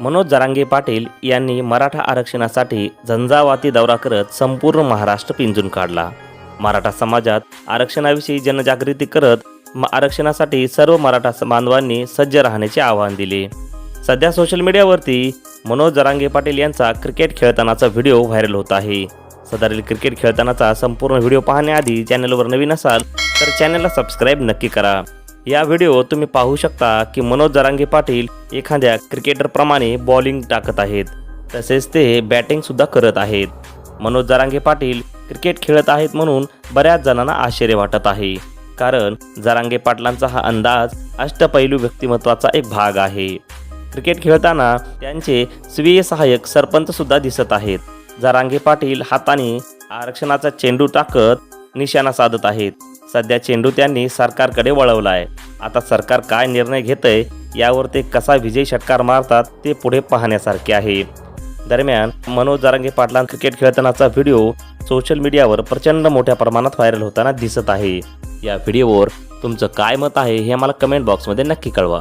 मनोज जरांगे पाटील यांनी मराठा आरक्षणासाठी झंझावाती दौरा करत संपूर्ण महाराष्ट्र पिंजून काढला. मराठा समाजात आरक्षणाविषयी जनजागृती करत म- आरक्षणासाठी सर्व मराठा बांधवांनी सज्ज राहण्याचे आवाहन दिले. सध्या सोशल मीडियावरती मनोज जरांगे पाटील यांचा क्रिकेट खेळतानाचा व्हिडिओ व्हायरल होत आहे. सदरील क्रिकेट खेळतानाचा संपूर्ण व्हिडिओ पाहण्याआधी चॅनलवर नवीन असाल तर चॅनलला सबस्क्राईब नक्की करा. या व्हिडिओ तुम्ही पाहू शकता की मनोज जरांगे पाटील एखाद्या क्रिकेटरप्रमाणे बॉलिंग टाकत आहेत. तसेच ते बॅटिंगसुद्धा करत आहेत. मनोज जरांगे पाटील क्रिकेट खेळत आहेत म्हणून बऱ्याच जणांना आश्चर्य वाटत आहे. कारण जरांगे पाटलांचा हा अंदाज अष्टपैलू व्यक्तिमत्वाचा एक भाग आहे. क्रिकेट खेळताना त्यांचे स्वीय सहाय्यक सरपंचसुद्धा दिसत आहेत. जरांगे पाटील हाताने आरक्षणाचा चेंडू टाकत निशाणा साधत आहेत. सध्या चेंडू त्यांनी सरकारकडे वळवला आहे. आता सरकार काय निर्णय घेतंय यावर ते कसा विजय षटकार मारतात ते पुढे पाहण्यासारखे आहे. दरम्यान मनोज जरांगे पाटलां क्रिकेट खेळतानाचा व्हिडिओ सोशल मीडियावर प्रचंड मोठ्या प्रमाणात व्हायरल होताना दिसत आहे. या व्हिडिओवर तुमचं काय मत आहे हे आम्हाला कमेंट बॉक्समध्ये नक्की कळवा.